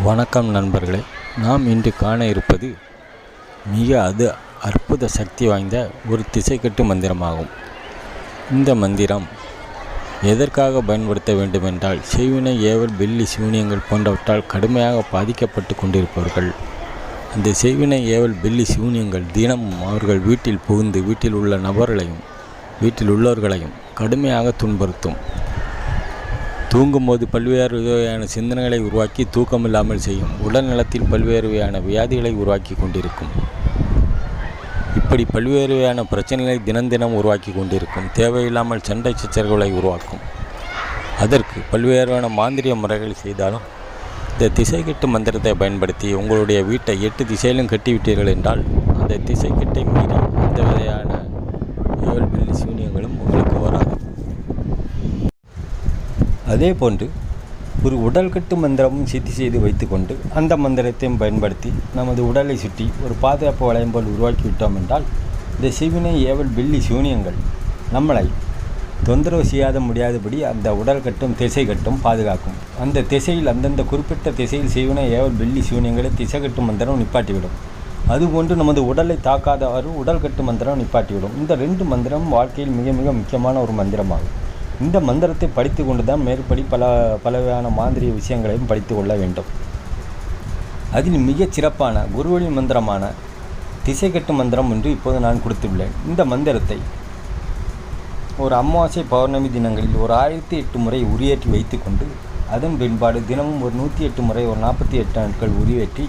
வணக்கம் நண்பர்களே. நாம் இன்று காண இருப்பது மிக அது அற்புத சக்தி வாய்ந்த ஒரு திசைக்கட்டு மந்திரமாகும். இந்த மந்திரம் எதற்காக பயன்படுத்த வேண்டுமென்றால் செய்வினை ஏவல் பில்லி சிவனியங்கள் போன்றவற்றால் கடுமையாக பாதிக்கப்பட்டு கொண்டிருப்பவர்கள். அந்த செய்வினை ஏவல் பில்லி சிவனியங்கள் தினமும் அவர்கள் வீட்டில் புகுந்து வீட்டில் உள்ள நபர்களையும் வீட்டில் உள்ளவர்களையும் கடுமையாக துன்புறுத்தும். தூங்கும்போது பல்வேறு வகையான சிந்தனைகளை உருவாக்கி தூக்கமில்லாமல் செய்யும். உடல் நலத்தில் பல்வேறு வகையான வியாதிகளை உருவாக்கி கொண்டிருக்கும். இப்படி பல்வேறு வகையான பிரச்சனைகளை தினம் தினம் உருவாக்கி கொண்டிருக்கும். தேவையில்லாமல் சண்டை சச்சரவுகளை உருவாக்கும். அதற்கு பல்வேறான மாந்திரிய முறைகள் செய்தாலும் இந்த திசைக்கட்டு மந்திரத்தை பயன்படுத்தி உங்களுடைய வீட்டை எட்டு திசையிலும் கட்டிவிட்டீர்கள் என்றால் அந்த திசைக்கட்டை மீறி எந்த வகையான ஏவல் பில்லி உங்களுக்கு வராது அதே போன்று ஒரு உடல் கட்டு மந்திரமும் சித்தி செய்து வைத்துக்கொண்டு அந்த மந்திரத்தையும் பயன்படுத்தி நமது உடலை சுற்றி ஒரு பாதுகாப்பு வளையம் போல் உருவாக்கி விட்டோம் என்றால் இந்த சிவினை ஏவல் பில்லி சூனியங்கள் நம்மளை தொந்தரவு செய்யாத முடியாதபடி அந்த உடல் கட்டும் திசை கட்டும் பாதுகாக்கும். அந்த திசையில் அந்தந்த குறிப்பிட்ட திசையில் செய்வினை ஏவல் பில்லி சூனியங்களை திசை கட்டும் மந்திரம் நிப்பாட்டிவிடும். அதுபோன்று நமது உடலை தாக்காதவாறு உடல் கட்டு மந்திரம் நிப்பாட்டிவிடும். இந்த ரெண்டு மந்திரம் வாழ்க்கையில் மிக மிக முக்கியமான ஒரு மந்திரமாகும். இந்த மந்திரத்தை படித்து கொண்டு தான் மேற்படி பல பலவகையான மாந்திரிய விஷயங்களையும் படித்து கொள்ள வேண்டும். அதில் மிகச் சிறப்பான குருவழி மந்திரமான திசைக்கட்டு மந்திரம் என்று இப்போது நான் கொடுத்துள்ளேன். இந்த மந்திரத்தை ஒரு அமாவாசை பௌர்ணமி தினங்களில் ஒரு ஆயிரத்தி எட்டு முறை உரியேற்றி வைத்துக்கொண்டு அதன் பின்பாடு தினமும் ஒரு நூற்றி எட்டு முறை ஒரு நாற்பத்தி எட்டு நாட்கள் உரியேற்றி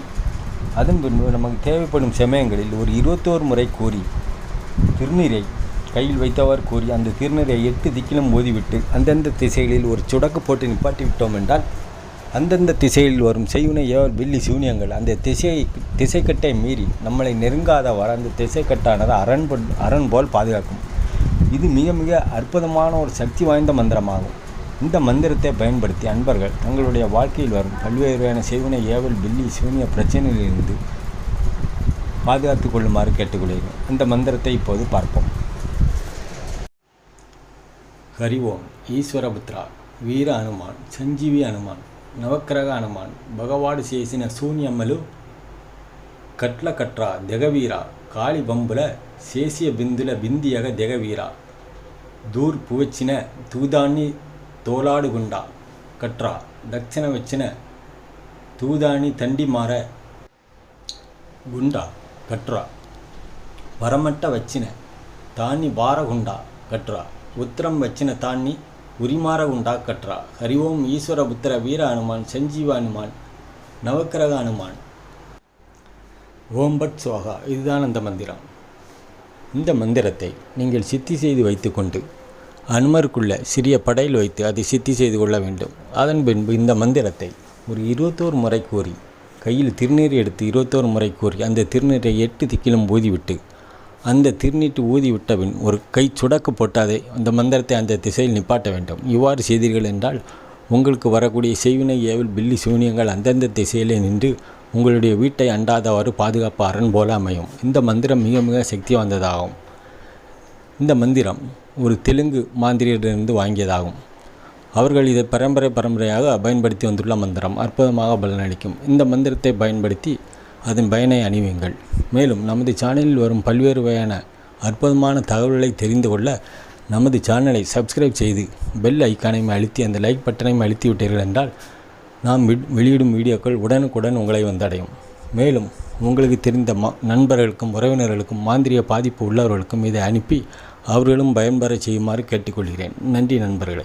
அதன் பின்பு நமக்கு தேவைப்படும் சமயங்களில் ஒரு இருபத்தோரு முறை கூறி திருநீரை கையில் வைத்தவர் கூறி அந்த திருநீரை எட்டு திக்கிலும் ஓதிவிட்டு அந்தந்த திசைகளில் ஒரு சுடக்கு போட்டு நிப்பாட்டி விட்டோம் என்றால் அந்தந்த திசையில் வரும் செய்வினை ஏவல் வில்லி சூனியங்கள். அந்த திசையை திசைக்கட்டை மீறி நம்மளை நெருங்காதவாறு அந்த திசைக்கட்டானது அரண் அரண் போல் பாதுகாக்கும். இது மிக மிக அற்புதமான ஒரு சக்தி வாய்ந்த மந்திரமாகும். இந்த மந்திரத்தை பயன்படுத்தி அன்பர்கள் தங்களுடைய வாழ்க்கையில் வரும் பல்வேறு வகையான செய்வினை ஏவல் பில்லி சூனிய பிரச்சனையிலிருந்து பாதுகாத்துக் கொள்ளுமாறு கேட்டுக்கொள்கிறேன். இந்த மந்திரத்தை இப்போது பார்ப்போம். హరి ఓం ఈశ్వరపుత్ర వీర హనుమాన్ సంజీవి హనుమాన్ నవగ్రహ హనుమాన్ భగవాడు చేసిన శూన్యమ్మలు కట్ల కట్ర దెగవీర కాళి బంబుల శేషియ బిందుల బిందియగ దెగవీర దూర్పు వచ్చిన తూదాన్ని తోలాడుగుండా కట్ర దక్షిణ వచ్చిన తూదాని తండి మార గుండా కట్ర వరమట్ట వచ్చిన తాన్ని బారగుండా కట్ర ఉత్తరం வச்சின తాన్ని ఉరిమార உண்டாக்கற்றா. కట్రా హరి ఓం ఈశ్వర పుత్ర వీర హనుమాన్ సంజీవ நவக்கிரக அனுமான். ஓம்பட் சுவாகா இதுதான் அந்த மந்திரம். இந்த மந்திரத்தை நீங்கள் சித்தி செய்து வைத்துக்கொண்டு அனுமருக்குள்ள சிறிய படையில் வைத்து அதை சித்தி செய்து கொள்ள வேண்டும். அதன் பின்பு இந்த மந்திரத்தை ஒரு இருபத்தோரு முறை கூறி கையில் திருநீர் எடுத்து இருபத்தோரு முறை கூறி அந்த திருநீரை எட்டு திக்கிலும் ஊதிவிட்டு அந்த திருநீட்டு ஊதி விட்டபின் ஒரு கை சுடக்கு போட்டாதே அந்த மந்திரத்தை அந்த திசையில் நிப்பாட்ட வேண்டும். இவ்வாறு செய்தீர்கள் என்றால் உங்களுக்கு வரக்கூடிய செய்வினை ஏவல் பில்லி சூனியங்கள் அந்தந்த திசையிலே நின்று உங்களுடைய வீட்டை அண்டாதவாறு பாதுகாப்பு அரண் போல அமையும். இந்த மந்திரம் மிக மிக சக்தி வாய்ந்ததாகும். இந்த மந்திரம் ஒரு தெலுங்கு மாந்திரியரிலிருந்து வாங்கியதாகும். அவர்கள் இதை பரம்பரை பரம்பரையாக பயன்படுத்தி வந்துள்ள மந்திரம் அற்புதமாக பலனளிக்கும். இந்த மந்திரத்தை பயன்படுத்தி அதன் பயனை அணிவீங்கள் மேலும் நமது சேனலில் வரும் பல்வேறு வகையான அற்புதமான தகவல்களை தெரிந்து கொள்ள நமது சேனலை சப்ஸ்கிரைப் செய்து பெல் ஐக்கானையும் அழுத்தி அந்த லைக் பட்டனையும் அழுத்தி விட்டீர்கள் என்றால் நாம் வி- வெளியிடும் வீடியோக்கள் உடனுக்குடன் உங்களை வந்தடையும். மேலும் உங்களுக்கு தெரிந்த மா நண்பர்களுக்கும் உறவினர்களுக்கும் மாந்திரிய பாதிப்பு உள்ளவர்களுக்கும் இதை அனுப்பி அவர்களும் பயன்பெற செய்யுமாறு கேட்டுக்கொள்கிறேன். நன்றி நண்பர்களை.